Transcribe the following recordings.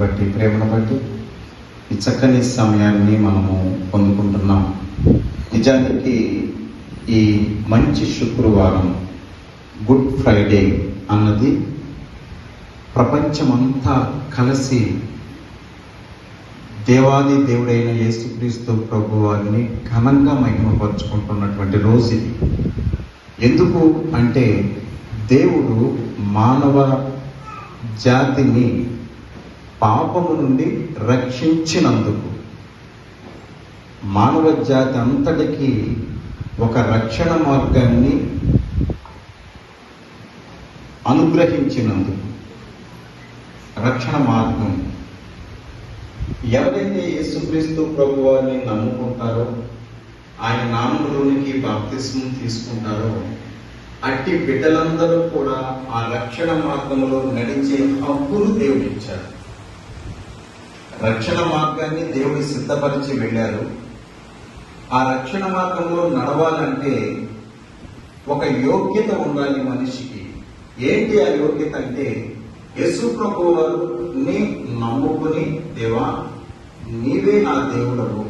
బట్టి ప్రేమను బట్టి ఈ చక్కని సమయాన్ని మనము పొందుకుంటున్నాం. నిజానికి ఈ మంచి శుక్రవారం గుడ్ ఫ్రైడే అన్నది ప్రపంచమంతా కలిసి దేవాది దేవుడైన యేసుక్రీస్తు ప్రభు వారిని ఘనంగా మహిమపరుచుకుంటున్నటువంటి రోజు ఇది. ఎందుకు అంటే దేవుడు మానవ జాతిని పాపము నుండి రక్షించినందుకు. మానవ జాతి అంతటికి ఒక రక్షణ మార్గాన్ని అనుగ్రహించినందుకు. రక్షణ మార్గం. ఎవరైతే యేసుక్రీస్తు ప్రభు వారిని నమ్ముకుంటారో ఆయన నామంలోనికి బాప్తిస్మం తీసుకుంటారో అట్టి బిడ్డలందరూ కూడా ఆ రక్షణ మార్గంలో నడిచే హక్కును దేవుడిచ్చారు. రక్షణ మార్గాన్ని దేవుడు సిద్ధపరిచి వెళ్ళారు. ఆ రక్షణ మార్గంలో నడవాలంటే ఒక యోగ్యత ఉండాలి మనిషికి. ఏంటి ఆ యోగ్యత అంటే యేసు ప్రభు వారిని నమ్ముకుని దేవా నీవే నా దేవుడవు.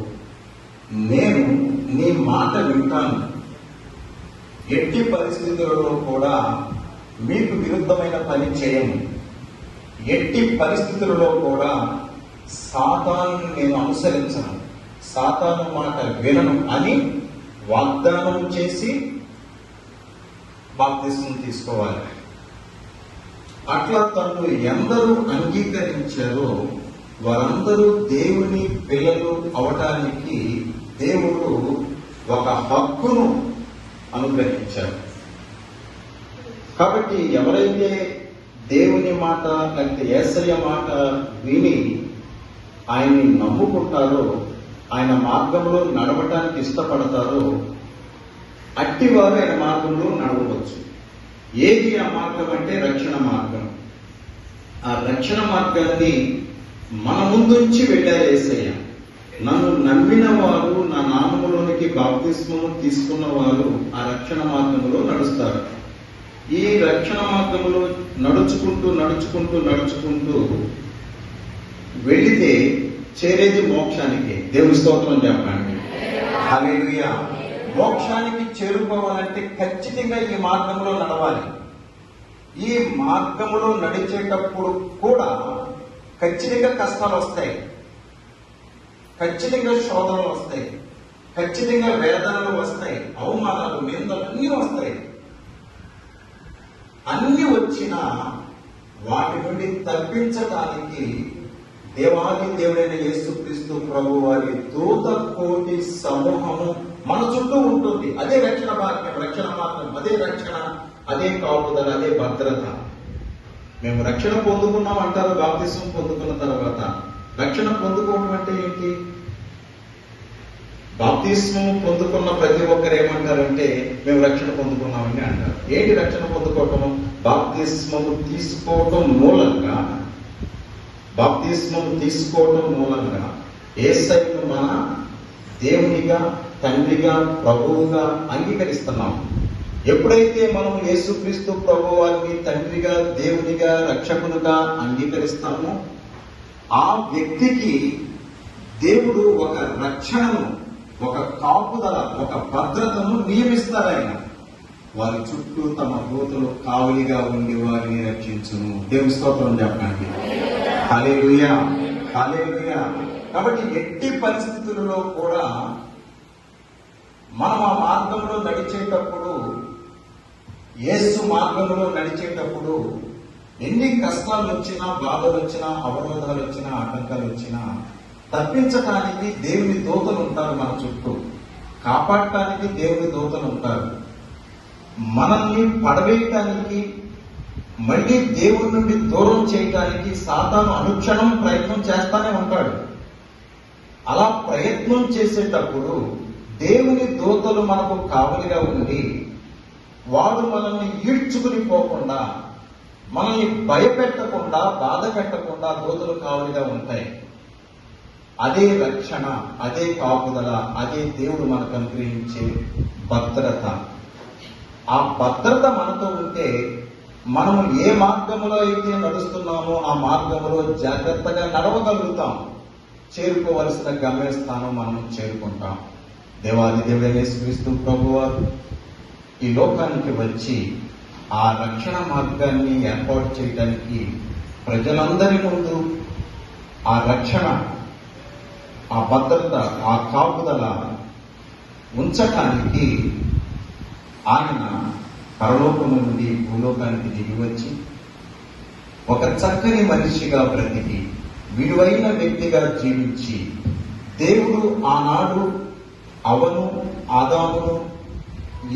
నేను నీ మాట వింటాను. ఎట్టి పరిస్థితులలో కూడా మీకు విరుద్ధమైన పని చేయను. ఎట్టి పరిస్థితులలో కూడా సాతాను నేను అనుసరించను. సాతాను మాట వినను అని వాగ్దానం చేసి బాప్తిస్మం తీసుకోవాలి. అట్లా తను ఎందరూ అంగీకరించారో వారందరూ దేవుని పిల్లలు అవటానికి దేవుడు ఒక హక్కును అనుగ్రహించారు. కాబట్టి ఎవరైతే దేవుని మాట లేకపోతే ఏసయ్య మాట విని ఆయన్ని నమ్ముకుంటారో ఆయన మార్గంలో నడవటానికి ఇష్టపడతారో అట్టివారు ఆయన మార్గంలో నడవవచ్చు. ఏది ఆ మార్గం అంటే రక్షణ మార్గం. ఆ రక్షణ మార్గాన్ని మన ముందుంచి వెళ్ళారు ఏసయ్య. నన్ను నమ్మిన వారు నా నామములోనికి బాప్తిస్మము తీసుకున్న వారు ఆ రక్షణ మార్గంలో నడుస్తారు. ఈ రక్షణ మార్గంలో నడుచుకుంటూ నడుచుకుంటూ నడుచుకుంటూ వెళితే చేరేది మోక్షానికి. దేవుని స్తోత్రం చెప్పండి. హల్లెలూయా. మోక్షానికి చేరుకోవాలంటే ఖచ్చితంగా ఈ మార్గంలో నడవాలి. ఈ మార్గంలో నడిచేటప్పుడు కూడా ఖచ్చితంగా కష్టాలు వస్తాయి. ఖచ్చితంగా శోధనలు వస్తాయి. ఖచ్చితంగా వేదనలు వస్తాయి. అవమానాలు నిందలు అన్నీ వస్తాయి. అన్ని వచ్చినా వాటి నుండి తప్పించడానికి దేవాది దేవుడైన యేసుక్రీస్తు ప్రభు వారి దూత కోటి సమూహము మన చుట్టూ ఉంటుంది. అదే రక్షణ మార్గం రక్షణ మార్గం అదే రక్షణ అదే కాపుదల అదే భద్రత. మేము రక్షణ పొందుకున్నాం అంటారు బాప్తిసం పొందుకున్న తర్వాత. రక్షణ పొందుకోవడం అంటే ఏంటి? బాప్తిస్మం పొందుకున్న ప్రతి ఒక్కరు ఏమంటారంటే మేము రక్షణ పొందుకున్నామని అంటారు. ఏంటి రక్షణ పొందుకోవటం బాప్తిస్మము తీసుకోవటం మూలంగా బాప్తిస్మం తీసుకోవటం మూలంగా ఏసైను మన దేవునిగా తండ్రిగా ప్రభువుగా అంగీకరిస్తున్నాం. ఎప్పుడైతే మనం యేసుక్రీస్తు ప్రభు వారిని తండ్రిగా దేవునిగా రక్షకునిగా అంగీకరిస్తామో ఆ వ్యక్తికి దేవుడు ఒక రక్షణను ఒక కాపుదల ఒక భద్రతను నియమిస్తారాయన వారి చుట్టూ తమ దూతలు కావలిగా ఉండి వారిని రక్షించును. దేవుని స్తోత్రం చెప్పడానికి హల్లెలూయా హల్లెలూయా. కాబట్టి ఎట్టి పరిస్థితులలో కూడా మనం ఆ మార్గంలో నడిచేటప్పుడు యేసు మార్గంలో నడిచేటప్పుడు ఎన్ని కష్టాలు వచ్చినా బాధలు వచ్చినా అవరోధాలు వచ్చినా ఆటంకాలు వచ్చినా తప్పించడానికి దేవుని దూతలు ఉంటారు మన చుట్టూ. కాపాడటానికి దేవుని దూతలు ఉంటారు మనల్ని పడవేయటానికి మళ్ళీ దేవుడి నుండి దూరం చేయటానికి సాతాను అనుక్షణం ప్రయత్నం చేస్తానే ఉంటాడు. అలా ప్రయత్నం చేసేటప్పుడు దేవుని దూతలు మనకు కావలిగా ఉండి వాడు మనల్ని ఈడ్చుకుని పోకుండా మనల్ని భయపెట్టకుండా బాధ పెట్టకుండా దూతలు కావలిగా ఉంటాయి. అదే రక్షణ అదే కాపుదల అదే దేవుడు మనకు అనుగ్రహించే భద్రత. ఆ భద్రత మనతో ఉంటే మనము ఏ మార్గంలో అయితే నడుస్తున్నామో ఆ మార్గంలో జాగ్రత్తగా నడవగలుగుతాం. చేరుకోవలసిన గమ్యస్థానం మనం చేరుకుంటాం. దేవాది దేవుడనే క్రీస్తు ప్రభువారు ఈ లోకానికి వచ్చి ఆ రక్షణ మార్గాన్ని ఏర్పాటు చేయడానికి ప్రజలందరి ముందు ఆ రక్షణ ఆ భద్రత ఆ కాపుదల ఉంచటానికి ఆయన పరలోకము నుండి భూలోకానికి దిగి వచ్చి ఒక చక్కని మనిషిగా బ్రతికి విలువైన వ్యక్తిగా జీవించి దేవుడు ఆనాడు అవను ఆదామును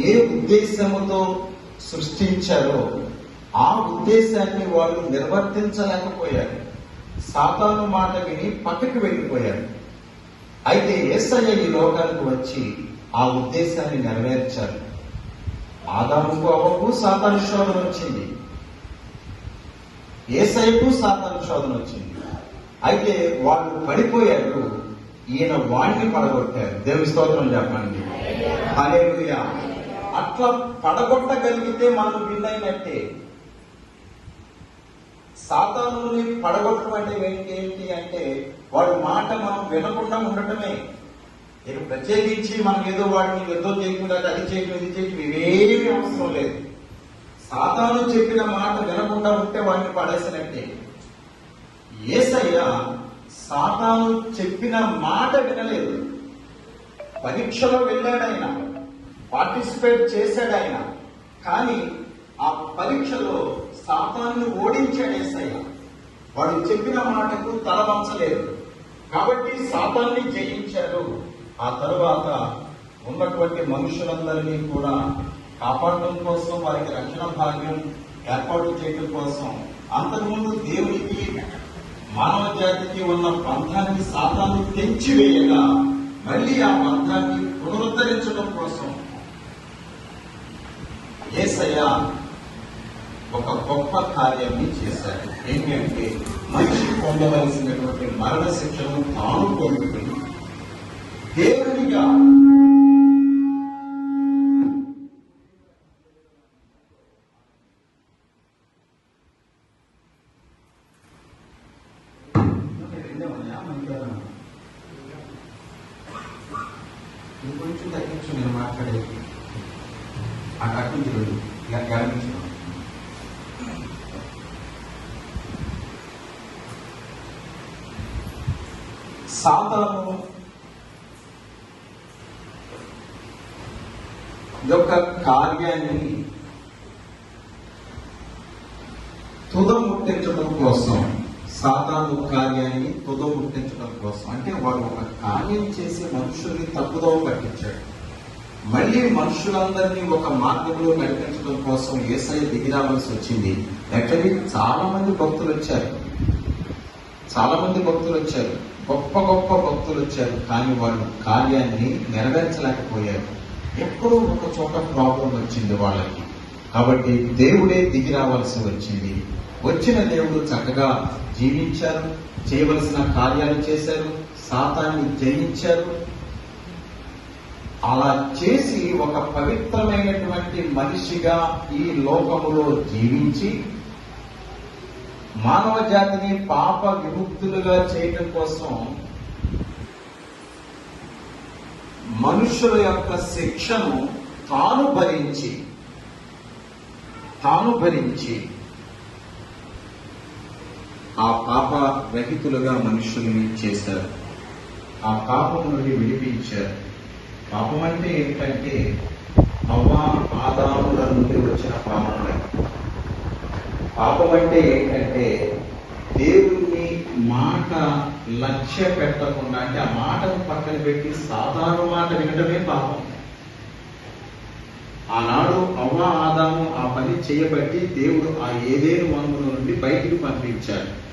ఏ ఉద్దేశముతో సృష్టించారో ఆ ఉద్దేశాన్ని వాళ్ళు నిర్వర్తించలేకపోయారు. సాతాను మాట విని పక్కకి వెళ్ళిపోయారు. అయితే ఏసయ్య ఈ లోకానికి వచ్చి ఆ ఉద్దేశాన్ని నెరవేర్చారు. ఆదాముకు అవ్వకు సాతాను శోధన వచ్చింది. ఏసైపు సాతాను శోధన వచ్చింది. అయితే వాళ్ళు పడిపోయారు. ఈయన వాణ్ణి పడగొట్టారు. దేవుని స్తోత్రం చెప్పండి. హల్లెలూయా. అట్లా పడగొట్టగలిగితే మనం విన్నైనట్టే సాతానుని పడగొట్టడం అంటే ఏంటి అంటే వాడు మాట మనం వినకుండా ఉండటమే. ఇక ప్రత్యేకించి మనం ఏదో వాడిని యుద్ధం చేయకుండా అది చేయడం ఇది చేయటం ఇవేమీ అవసరం లేదు. సాతాను చెప్పిన మాట వినకుండా ఉంటే వాడిని పడేసినట్టే ఏసయ్య సాతాను చెప్పిన మాట వినలేదు. పరీక్షలో వెళ్ళాడు ఆయన పార్టిసిపేట్ చేశాడు ఆయన కానీ ఆ పరీక్షలో సాతాన్ని ఓడించాడు ఏసయ్య. వాడు చెప్పిన మాటకు తల వంచలేదు. కాబట్టి సాతాన్ని జయించాడు ఆ తరువాత ఉన్నటువంటి మనుషులందరినీ కూడా కాపాడటం కోసం వారికి రక్షణ భాగ్యం ఏర్పాటు చేయడం కోసం అంతకుముందు దేవునికి మానవ జాతికి ఉన్న బంధాన్ని సాతాను తెంచివేయగా మళ్ళీ ఆ బంధాన్ని పునరుద్ధరించడం కోసం ఏసయ్య ఒక గొప్ప కార్యాన్ని చేశారు ఏంటంటే మనిషి పొందవలసినటువంటి మరణ శిక్షను తాను పొందుతుంది. దేవునిగా ఇంకొంచెం తగ్గించు నేను మాట్లాడేది. ఆ సాతాను యొక్క కార్యాన్ని తుదముట్టించడం కోసం సాధారణ కార్యాన్ని తుదముట్టించడం కోసం. అంటే వాడు ఒక కార్యం చేసి మనుషుల్ని తప్పుదోవ పట్టించాడు. మళ్ళీ మనుషులందరినీ ఒక మార్గంలో నడిపించడం కోసం ఏసఐ దిగి రావాల్సి వచ్చింది. యాక్చువల్లీ చాలా మంది భక్తులు వచ్చారు. చాలా మంది భక్తులు వచ్చారు. గొప్ప గొప్ప భక్తులు వచ్చారు. కానీ వాళ్ళు కార్యాన్ని నెరవేర్చలేకపోయారు. ఎక్కడో ఒక చోట ప్రాబ్లం వచ్చింది వాళ్ళకి. కాబట్టి దేవుడే దిగి రావాల్సి వచ్చింది. వచ్చిన దేవుడు చక్కగా జీవించారు చేయవలసిన కార్యాలు చేశారు సాతాన్ని జయించారు. అలా చేసి ఒక పవిత్రమైనటువంటి మనిషిగా ఈ లోకములో జీవించి మానవ జాతిని పాప విముక్తులుగా చేయడం కోసం మనుషుల యొక్క శిక్షను తాను భరించి తాను భరించి ఆ పాప రహితులుగా మనుషుల్ని చేశారు. ఆ పాపం నుండి విడిపించారు. పాపం అంటే ఏంటంటే అవ్వ ఆదాముల నుండి వచ్చిన పాపం పాపం అంటే ఏంటంటే దేవుని మాట లక్ష్య పెట్టకుండా అంటే ఆ మాటను పక్కన పెట్టి సాధారణ మాట వినడమే పాపం. ఆనాడు అవ్వ ఆదాము ఆ పని చేయబట్టి దేవుడు ఆ ఏదేను వనముల నుండి బయటికి పంపించాడు.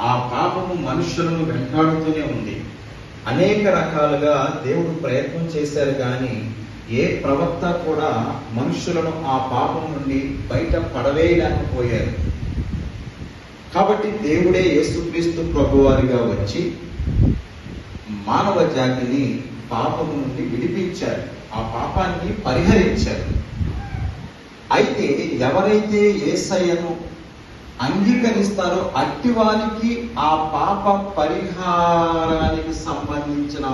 ఆ పాపము మనుషులను వెంటాడుతూనే ఉంది. అనేక రకాలుగా దేవుడు ప్రయత్నం చేశారు కానీ ఏ ప్రవక్త కూడా మనుషులను ఆ పాపం నుండి బయట పడవేయలేకపోయారు కాబట్టి దేవుడే యేసుక్రీస్తు ప్రభువారిగా వచ్చి మానవ జాతిని పాపము నుండి విడిపించారు. ఆ పాపాన్ని పరిహరించారు. అయితే ఎవరైతే ఏసయ్యను అంగీకరిస్తారో అట్టి వారికి ఆ పాప పరిహారానికి సంబంధించిన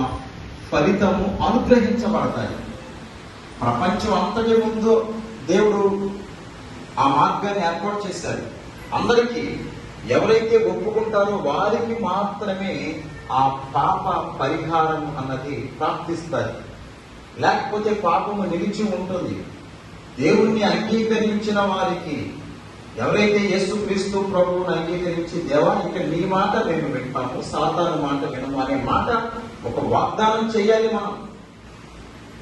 ఫలితము అనుగ్రహించబడతాయి. ప్రపంచం అంతటి ముందు దేవుడు ఆ మార్గాన్ని ఏర్పాటు చేశారు అందరికీ ఎవరైతే ఒప్పుకుంటారో వారికి మాత్రమే ఆ పాప పరిహారం అన్నది ప్రాప్తిస్తారు లేకపోతే పాపము నిలిచి ఉంటుంది. దేవుణ్ణి అంగీకరించిన వారికి ఎవరైతే యేసుక్రీస్తు ప్రభువుని అంగీకరించి దేవా ఇక నీ మాట మేము వింటాము సాతాను మాట వినము అనే మాట ఒక వాగ్దానం చేయాలి మనం.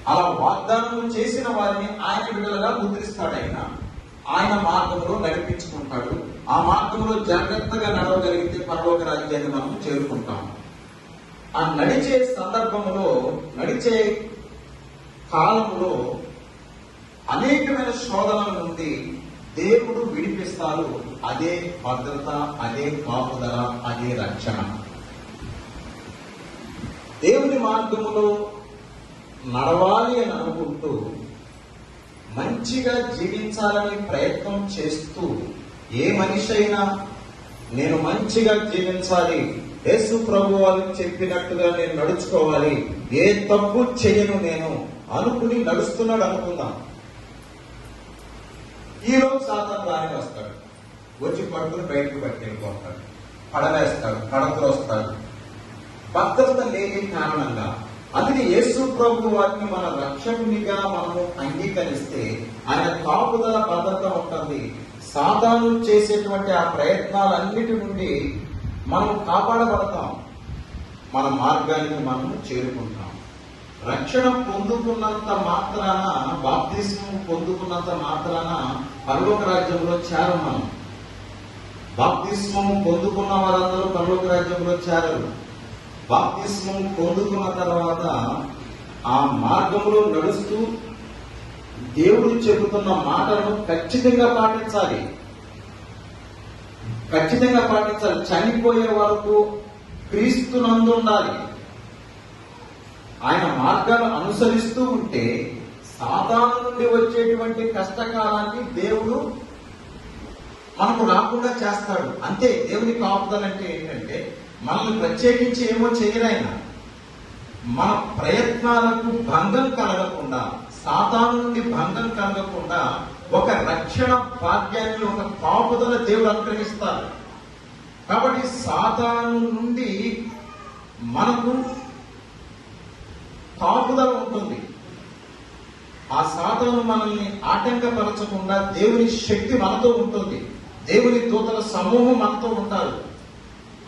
అలా వాగ్దానం చేసిన వారిని ఆయన విడుదలగా ముద్రిస్తాడు ఆయన. ఆయన మార్గంలో నడిపించుకుంటాడు. ఆ మార్గంలో జాగ్రత్తగా నడవగలిగితే పరలోక రాజ్యాన్ని మనం చేరుకుంటాం. ఆ నడిచే సందర్భంలో నడిచే కాలంలో అనేకమైన శోధనల నుండి దేవుడు విడిపిస్తారు. అదే భద్రత అదే కాపుదల అదే రక్షణ. దేవుని మార్గములో నడవాలి అని అనుకుంటూ మంచిగా జీవించాలని ప్రయత్నం చేస్తూ ఏ మనిషి అయినా నేను మంచిగా జీవించాలి యేసు ప్రభు వాళ్ళు చెప్పినట్టుగా నేను నడుచుకోవాలి ఏ తప్పు చేయను నేను అనుకుని నడుస్తున్నాడు అనుకుందాం. ఈ రోజు సాతాను రాని వస్తాడు. వచ్చి పడుకుని బయటకు పట్టుకెళ్ళిపోతాడు పడవేస్తాడు కడతలు వస్తాడు. భక్తులతో లేని కారణంగా అందుకే యేసు ప్రభు వారిని మన రక్షకునిగా మనము అంగీకరిస్తే ఆయన కాపుదల భద్రత ఉంటుంది. సాధారణ చేసేటువంటి ఆ ప్రయత్నాలన్నిటి నుండి మనం కాపాడబడతాం. మన మార్గానికి మనము చేరుకుంటాం. రక్షణ పొందుకున్నంత మాత్రాన బాప్తిస్మం పొందుకున్నంత మాత్రాన పరలోక రాజ్యంలో చేరం మనం బాప్తిస్మం పొందుకున్న వారందరూ పరలోక రాజ్యంలో చేరరు. బాప్తిస్మం పొందుకున్న తర్వాత ఆ మార్గంలో నడుస్తూ దేవుడు చెబుతున్న మాటలను ఖచ్చితంగా పాటించాలి. ఖచ్చితంగా పాటించాలి. చనిపోయే వరకు క్రీస్తునందు ఉండాలి. ఆయన మార్గాలు అనుసరిస్తూ ఉంటే సాధారణ నుండి వచ్చేటువంటి కష్టకాలాన్ని దేవుడు మనకు రాకుండా చేస్తాడు. అంతే దేవుని కాపుదలంటే ఏంటంటే మనల్ని ప్రత్యేకించి ఏమో చేయరాయన మన ప్రయత్నాలకు భంగం కలగకుండా సాతాను నుండి భంగం కలగకుండా ఒక రక్షణ భాగ్యాన్ని ఒక కాపుదల దేవుడు అనుగ్రహిస్తారు. కాబట్టి సాతాను నుండి మనకు కాపుదల ఉంటుంది. ఆ సాధన మనల్ని ఆటంకపరచకుండా దేవుని శక్తి మనతో ఉంటుంది. దేవుని దూతల సమూహం మనతో ఉంటారు.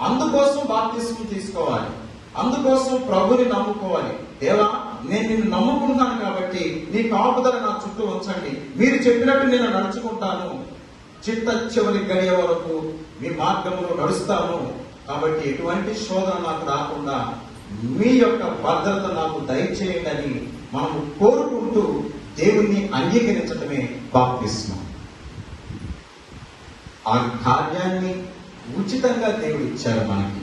అందుకోసం బాప్తిస్మం తీసుకోవాలి. అందుకోసం ప్రభుని నమ్ముకోవాలి. దేవా నేను నిన్ను నమ్ముకుంటున్నాను కాబట్టి నీ కాపుదల నా చుట్టూ ఉంచండి. మీరు చెప్పినట్టు నేను నడుచుకుంటాను. చిత్త చివరి గడియ వరకు మీ మార్గంలో నడుస్తాను. కాబట్టి ఎటువంటి శోధన నాకు రాకుండా మీ యొక్క భద్రత నాకు దయచేయండి అని మనము కోరుకుంటూ దేవుణ్ణి అంగీకరించడమే బాప్తిస్మం ఆ కార్యాన్ని ఉచితంగా దేవుడు ఇచ్చారు మనకి.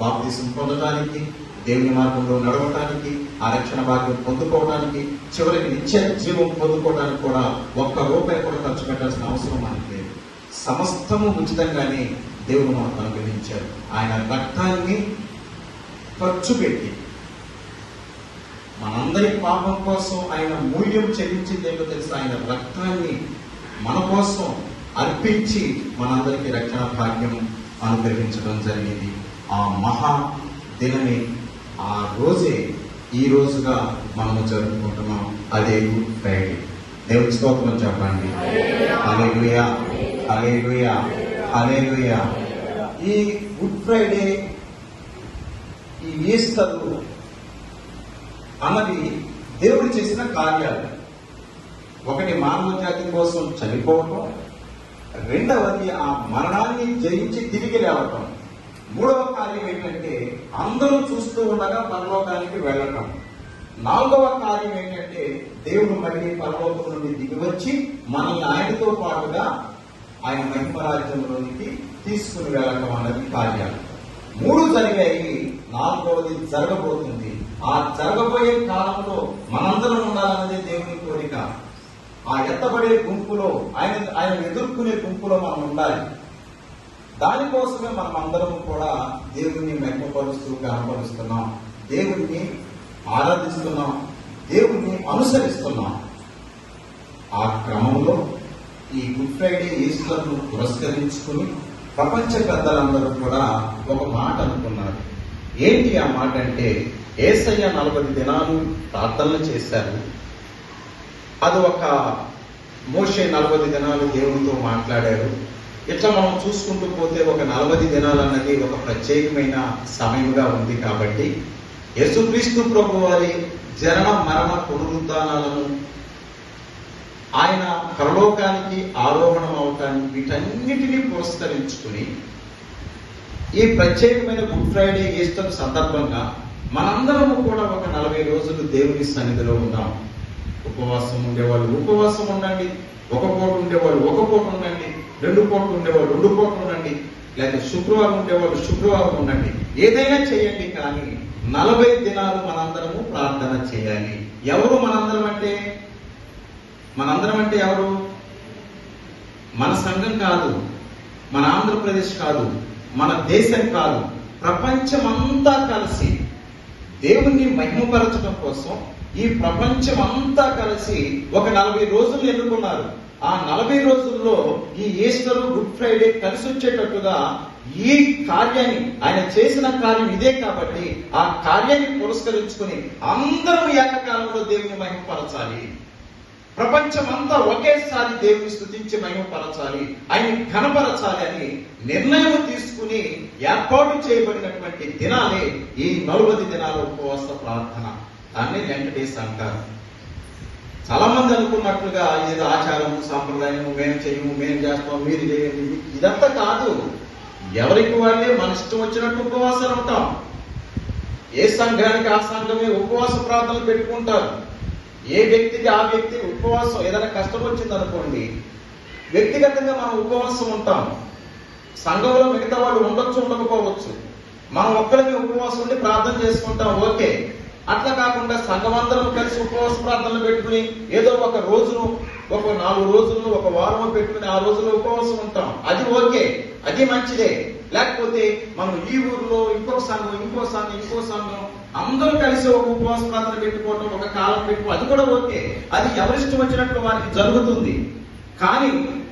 బాప్తిసం పొందడానికి దేవుని మార్గంలో నడవటానికి ఆ రక్షణ భాగ్యం పొందుకోవడానికి చివరికి నిత్య జీవం పొందుకోవడానికి కూడా ఒక్క రూపాయి కూడా ఖర్చు పెట్టాల్సిన అవసరం మనకి లేదు. సమస్తము ఉచితంగానే దేవుడు మనకు అనుగ్రహించారు ఆయన రక్తాన్ని ఖర్చు పెట్టి మనందరి పాపం కోసం ఆయన మూల్యం చెల్లించింది ఏంటో తెలుసు? ఆయన రక్తాన్ని మన కోసం అర్పించి మనందరికీ రక్షణ భాగ్యం అనుగ్రహించడం జరిగింది. ఆ మహా దినమే ఆ రోజే ఈ రోజుగా మనము జరుపుకుంటున్నాం. అదే గుడ్ ఫ్రైడే దేవుని స్తోత్రం చెప్పండి. హల్లెలూయా హల్లెలూయా హల్లెలూయా ఈ గుడ్ ఫ్రైడే ఈ ఈస్టర్ అన్నది దేవుడు చేసిన కార్యాలు. ఒకటి మానవ జాతి కోసం చనిపోవటం రెండవది ఆ మరణాన్ని జయించి తిరిగి లేవటం మూడవ కార్యం ఏంటంటే అందరూ చూస్తూ ఉండగా పరలోకానికి వెళ్ళటం. నాలుగవ కార్యం ఏంటంటే దేవుడు మళ్ళీ పరలోకం నుండి దిగివచ్చి మనల్ని ఆయనతో పాటుగా ఆయన మహిమరాజ్యంలోనికి తీసుకుని వెళ్ళటం అన్నది కార్యాలు. మూడు జరిగాయి నాలుగవది జరగబోతుంది. ఆ జరగబోయే కాలంలో మనందరం ఉండాలన్నది దేవుని కోరిక. ఆ ఎత్తబడే గుంపులో ఆయన ఆయన ఎదుర్కొనే గుంపులో మనం ఉండాలి. దానికోసమే మనం అందరం కూడా దేవుణ్ణి మెప్పపరుస్తూ కనపరుస్తున్నాం. దేవుణ్ణి ఆరాధిస్తున్నాం. దేవుణ్ణి అనుసరిస్తున్నాం. ఆ క్రమంలో ఈ గుడ్ ఫ్రైడే ఈస్టర్ను పురస్కరించుకుని ప్రపంచ పెద్దలందరూ కూడా ఒక మాట అనుకున్నారు. ఏంటి ఆ మాట అంటే ఏసయ్య నలభై దినాలు ప్రార్థనలు చేశారు. అది ఒక మోషే నలభై దినాలు దేవునితో మాట్లాడారు. ఇట్లా మనం చూసుకుంటూ పోతే ఒక నలభై దినాలు అన్నది ఒక ప్రత్యేకమైన సమయంగా ఉంది కాబట్టి యేసుక్రీస్తు ప్రభు వారి జనన మరణ పునరుద్ధానాలను ఆయన పరలోకానికి ఆరోహణం అవటానికి వీటన్నిటినీ పురస్కరించుకుని ఈ ప్రత్యేకమైన గుడ్ ఫ్రైడే ఈస్టర్ సందర్భంగా మనందరము కూడా ఒక నలభై రోజులు దేవుని సన్నిధిలో ఉన్నాం. ఉపవాసం ఉండేవాళ్ళు ఉపవాసం ఉండండి. ఒక పూట ఉండేవాళ్ళు ఒక పూట ఉండండి. రెండు పూటలు ఉండేవాళ్ళు రెండు పూటలు ఉండండి. లేక శుక్రవారం ఉండేవాళ్ళు శుక్రవారం ఉండండి. ఏదైనా చేయండి కానీ నలభై దినాలు మనందరము ప్రార్థన చేయాలి. ఎవరు మనందరం అంటే? మనందరం అంటే ఎవరు? మన సంఘం కాదు. మన ఆంధ్రప్రదేశ్ కాదు. మన దేశం కాదు. ప్రపంచమంతా కలిసి దేవుణ్ణి మహిమపరచడం కోసం ఈ ప్రపంచం అంతా కలిసి ఒక నలభై రోజులు ఎన్నుకున్నారు. ఆ నలభై రోజుల్లో ఈ ఈస్టర్ గుడ్ ఫ్రైడే కలిసి వచ్చేటట్టుగా ఈ కార్యాన్ని ఆయన చేసిన కార్యం ఇదే కాబట్టి ఆ కార్యాన్ని పురస్కరించుకుని అందరం ఏకకాలంలో దేవుని మహిమపరచాలి. ప్రపంచమంతా ఒకేసారి దేవుని స్థుతించి మహిమపరచాలి. ఆయన కనపరచాలి అని నిర్ణయం తీసుకుని ఏర్పాటు చేయబడినటువంటి దినాలే ఈ నలుబది దినాల ఉపవాస ప్రార్థన. దాన్ని వెంకటేష్ అంటారు. చాలా మంది అనుకున్నట్లుగా ఏదో ఆచారం సాంప్రదాయం మేము చేయము మేము చేస్తాం మీరు చేయండి ఇదంతా కాదు. ఎవరికి వాళ్ళే మన ఇష్టం వచ్చినట్టు ఉపవాసాలు ఉంటాం. ఏ సంఘానికి ఆ సంఘమే ఉపవాస ప్రార్థనలు పెట్టుకుంటారు. ఏ వ్యక్తికి ఆ వ్యక్తి ఉపవాసం ఏదైనా కష్టం వచ్చింది అనుకోండి వ్యక్తిగతంగా మనం ఉపవాసం ఉంటాం. సంఘంలో మిగతా వాళ్ళు ఉండొచ్చు ఉండకపోవచ్చు. మనం ఒక్కరికి ఉపవాసం ఉండి ప్రార్థన చేసుకుంటాం ఓకే. అట్లా కాకుండా సంఘం అందరం కలిసి ఉపవాస ప్రార్థనలు పెట్టుకుని ఏదో ఒక రోజును ఒక నాలుగు రోజులను ఒక వారం పెట్టుకుని ఆ రోజులో ఉపవాసం ఉంటాం. అది ఓకే అది మంచిదే. లేకపోతే మనం ఈ ఊర్లో ఇంకొక సంఘం ఇంకో సంఘం ఇంకో సంఘం అందరూ కలిసి ఒక ఉపవాస ప్రార్థన పెట్టుకోవడం ఒక కాలం పెట్టుకో అది కూడా ఓకే. అది ఎవరిష్టం వచ్చినట్లు వారికి జరుగుతుంది. కానీ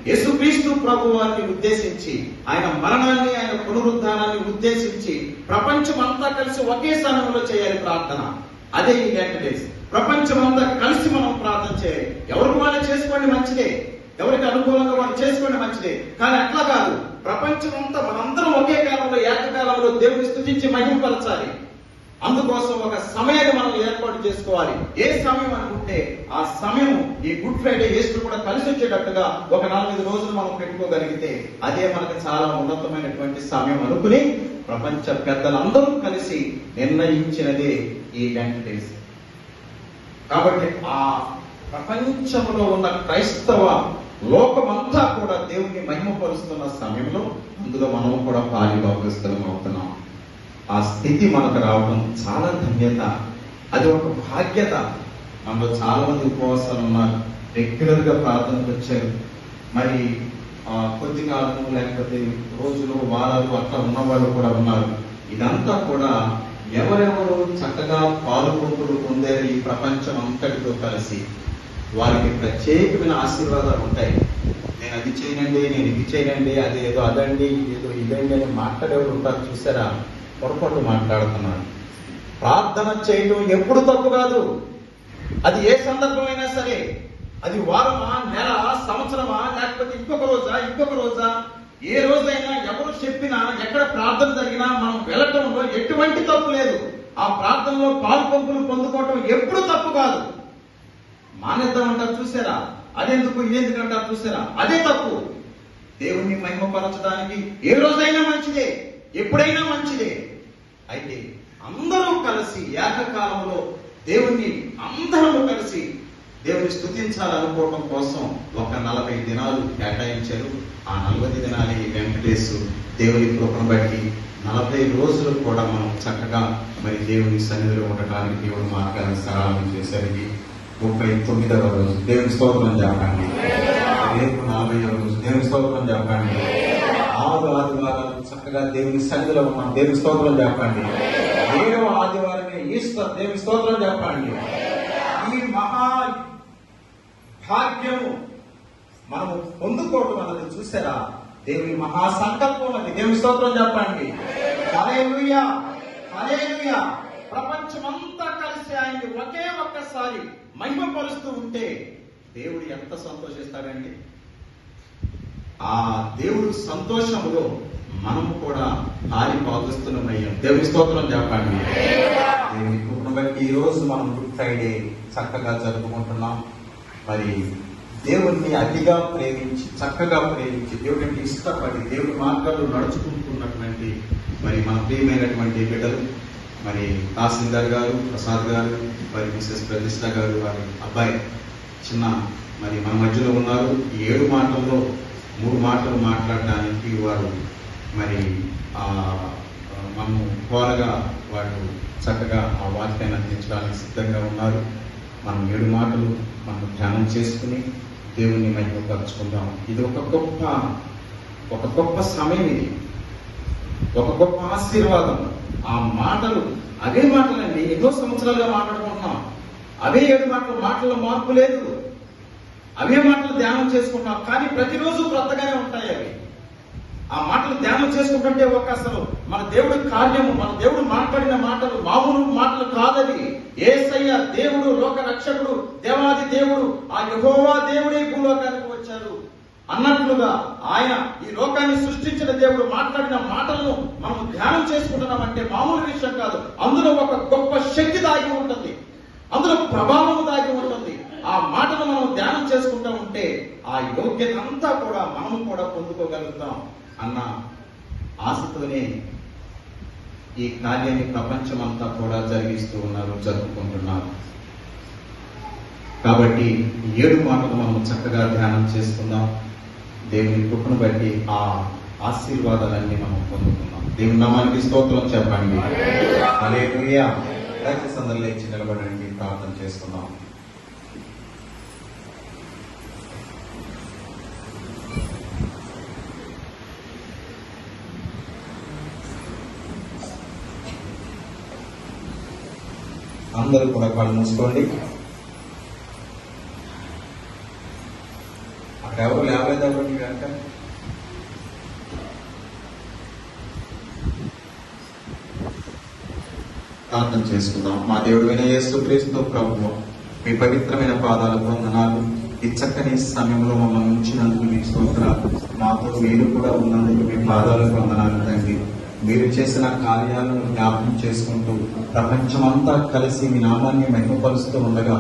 యేసుక్రీస్తు ప్రభు వారిని ఉద్దేశించి ఆయన మరణాన్ని ఆయన పునరుద్ధానాన్ని ఉద్దేశించి ప్రపంచం అంతా కలిసి ఒకే సమయంలో చేయాలి ప్రార్థన. అదే ఈ వెంకటేష్ ప్రపంచం అంతా కలిసి మనం ప్రార్థన చేయాలి. ఎవరికి వాళ్ళు చేసుకోండి మంచిదే. ఎవరికి అనుకూలంగా వాళ్ళు చేసుకోండి మంచిదే. కానీ అట్లా కాదు. ప్రపంచం అంతా మనందరం ఒకే కాలంలో ఏకకాలంలో దేవుని స్థుతించి మహిమపరచాలి అందుకోసం ఒక సమయాన్ని మనం ఏర్పాటు చేసుకోవాలి. ఏ సమయం అనుకుంటే ఆ సమయం ఈ గుడ్ ఫ్రైడే ఈస్టర్ కూడా కలిసి వచ్చేటట్టుగా ఒక నాలుగైదు రోజులు మనం పెట్టుకోగలిగితే అదే మనకు చాలా ఉన్నతమైనటువంటి సమయం అనుకుని ప్రపంచ పెద్దలందరూ కలిసి నిర్ణయించినదే ఈ వెంకటేశ్ కాబట్టి ఆ ప్రపంచంలో ఉన్న క్రైస్తవ లోకమంతా కూడా దేవుణ్ణి మహిమపరుస్తున్న సమయంలో అందులో మనం కూడా పాలిభాగస్థలం అవుతున్నాం ఆ స్థితి మనకు రావడం చాలా ధన్యత. అది ఒక భాగ్యత. మనలో చాలా మంది ఉపవాసాలు ఉన్నారు. రెగ్యులర్గా ప్రార్థనకు వచ్చారు. మరి కొద్ది కాలము లేకపోతే రోజులు వారాలు అట్లా ఉన్నవాళ్ళు కూడా ఉన్నారు. ఇదంతా కూడా ఎవరెవరు చక్కగా పాలుపొంపులు పొందారు ఈ ప్రపంచం అంతటితో కలిసి. వారికి ప్రత్యేకమైన ఆశీర్వాదాలు ఉంటాయి. నేను అది చేయనండి నేను ఇది చేయనండి అది ఏదో అదండి ఏదో ఇదండి అని మాట్లాడేవారు ఉంటారు చూసారా? పొరపాటు మాట్లాడుతున్నాను. ప్రార్థన చేయడం ఎప్పుడు తప్పు కాదు. అది ఏ సందర్భమైనా సరే అది వారమా నెల సంవత్సరమా లేకపోతే ఇంకొక రోజా ఇంకొక రోజా ఏ రోజైనా ఎవరు చెప్పినా ఎక్కడ ప్రార్థన జరిగినా మనం వెళ్ళటంలో ఎటువంటి తప్పు లేదు. ఆ ప్రార్థనలో పాలు పంపులు పొందుకోవటం ఎప్పుడు తప్పు కాదు. మానేద్దాం అంటారు చూసారా? అదెందుకు ఇదెందుకు అంటారు చూసారా? అదే తప్పు. దేవుణ్ణి మహిమపరచడానికి ఏ రోజైనా మంచిదే. ఎప్పుడైనా మంచిదే. అయితే అందరూ కలిసి ఏకకాలంలో దేవుణ్ణి అందరము కలిసి దేవుని స్థుతించాలనుకోవడం కోసం ఒక నలభై దినాలు కేటాయించారు. ఆ నలభై దినాలు ఈ వెంకటేశ్ దేవుని కృపను బట్టి నలభై రోజులు కూడా మనం చక్కగా మరి దేవుని సన్నిధిలో ఉండటానికి దేవుని మార్గాన్ని సరళం చేసరికి ముప్పై తొమ్మిదవ రోజు దేవుని స్తోత్రం చెప్పండి రేపు నలభై రోజు దేవుని స్తోత్రం చెప్పండి చక్కగా దేవుని సన్నిధిలో ఉన్నాం. దేవుని స్తోత్రం చెప్పండి. ఏడవ ఆదివారమే ఈస్టర్ దేవుని స్తోత్రం చెప్పండి. ఈ మహా భాగ్యము మనము పొందుకోవటం అన్నది చూసారా? దేవుని మహా సంకల్పం అది దేవుని స్తోత్రం చెప్పండి. హల్లెలూయా! హల్లెలూయా! ప్రపంచమంతా కలిసి ఆయన్ని ఒకే ఒక్కసారి మహిమపరుస్తూ ఉంటే దేవుడు ఎంత సంతోషిస్తాడండి. ఆ దేవుడు సంతోషములో మనము కూడా హారి పాలుస్తున్నామయ్యాం దేవుని స్తోత్రం చెప్పండి. దేవుని కృపను బట్టి ఈ రోజు మనం గుడ్ ఫ్రైడే చక్కగా జరుపుకుంటున్నాం. మరి దేవుణ్ణి అతిగా ప్రేమించి చక్కగా ప్రేమించి దేవుడిని ఇష్టపడి దేవుడి మార్గాలు నడుచుకుంటున్నటువంటి మరి మన ప్రియమైనటువంటి బిడ్డలు మరి తహసీల్దార్ గారు ప్రసాద్ గారు మరి మిసెస్ ప్రతిష్ట గారు వారి అబ్బాయి చిన్న మరి మన మధ్యలో ఉన్నారు. ఈ ఏడు మాటల్లో మూడు మాటలు మాట్లాడడానికి వారు మరి మనము కోరగా వాళ్ళు చక్కగా ఆ వాక్యాన్ని అందించడానికి సిద్ధంగా ఉన్నారు. మనం ఏడు మాటలు మనం ధ్యానం చేసుకుని దేవుణ్ణి మహిమపరచుకుందాం. ఇది ఒక గొప్ప ఒక గొప్ప సమయం ఇది. ఒక గొప్ప ఆశీర్వాదం. ఆ మాటలు అదే మాటలండి ఎన్నో సంవత్సరాలుగా మాట్లాడుకుంటున్నాం. అవే ఏడు మాటలు మాటల్లో మార్పు లేదు. అవే మాటలు ధ్యానం చేసుకుంటున్నాం. కానీ ప్రతిరోజు క్రొత్తగానే ఉంటాయి అవి. ఆ మాటలు ధ్యానం చేసుకుంటుంటే ఒక అసలు మన దేవుడి కార్యము మన దేవుడు మాట్లాడిన మాటలు మామూలు మాటలు కాదవి. ఏసయ్య దేవుడు లోక రక్షకుడు దేవాది దేవుడు ఆ యహోవా దేవుడే భూలోకానికి వచ్చారు. అన్నట్లుగా ఆయన ఈ లోకాన్ని సృష్టించిన దేవుడు మాట్లాడిన మాటలను మనం ధ్యానం చేసుకుంటున్నాం అంటే మామూలు విషయం కాదు. అందులో ఒక గొప్ప శక్తి దాగి ఉంటుంది. అందులో ప్రభావం దాగి ఉంటుంది. ఆ మాటను మనం ధ్యానం చేసుకుంటూ ఉంటే ఆ యోగ్యత అంతా కూడా మనం కూడా పొందుకోగలుగుతాం. అన్న ఆశతోనే ఈ కార్యాన్ని ప్రపంచమంతా కూడా జరిగిస్తూ ఉన్నారు జరుపుకుంటున్నారు. కాబట్టి ఏడు మాటలు మనం చక్కగా ధ్యానం చేసుకుందాం దేవుని కృపను బట్టి ఆ ఆశీర్వాదాలన్నీ మనం పొందుకుందాం. దేవుని నామానికి స్తోత్రం చెప్పండి. హల్లెలూయా. దయచేసి అందరూ లేచి నిలబడండి ప్రార్థన చేసుకుందాం అందరూ కూడా కళ్ళు మూసుకోండి. అక్కడ ఎవరు లేవలేదు ఎవరు కనుక ప్రార్థన చేసుకుందాం. మా దేవుడు విన యేసు క్రీస్తు ప్రభు మీ పవిత్రమైన పాదాలకు వందనాలు ఈ చక్కని సమయంలో మమ్మల్ని ఉంచినందుకు మీ స్తోత్రాలు. మాతో మీరు కూడా ఉన్నందుకు మీ పాదాలకు వందనాలు తండ్రి. మీరు చేసిన కార్యాలను జ్ఞాపకం చేసుకుంటూ ప్రపంచమంతా కలిసి మీ నామాన్ని మహిమపరుస్తూ ఉండగా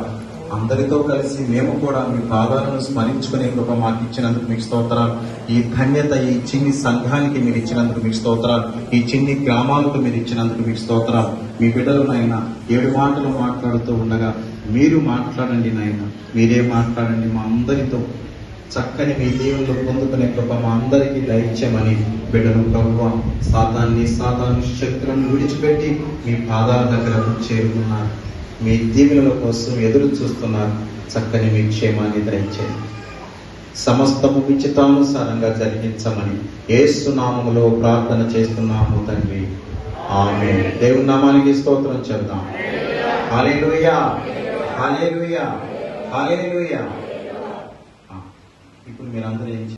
అందరితో కలిసి మేము కూడా మీ పాదాలను స్మరించుకునే కృప మాకు ఇచ్చినందుకు మీకు స్తోత్రాలు. ఈ ధన్యత ఈ చిన్ని సంఘానికి మీరు ఇచ్చినందుకు మీకు స్తోత్రాలు. ఈ చిన్ని గ్రామాలకు మీరు ఇచ్చినందుకు మీకు స్తోత్రాలు. మీ బిడ్డలు నాయన ఏడు మాటలు మాట్లాడుతూ ఉండగా మీరు మాట్లాడండి నాయన మీరే మాట్లాడండి మా అందరితో. చక్కని మీ దేవుళ్ళు పొందుకునే కృప మా అందరికీ దయచేయమని బిడ్డలు ప్రభువ సాతాన్ని సాతాను శక్తులను విడిచిపెట్టి మీ పాదాల దగ్గర చేరుకున్నారు. మీ దీవుల కోసం ఎదురు చూస్తున్నారు. చక్కని మీ క్షేమాన్ని దయచేయండి. సమస్తము మీ జరిగించమని ఏసునామములో ప్రార్థన చేస్తున్నాము తండ్రి. ఆమె దేవుని నామానికి స్తోత్రం చెప్దాం. హల్లెలూయా. హల్లెలూయా. హల్లెలూయా. ఆ, ఇప్పుడు మీరందరూ ఏం చేయాలి?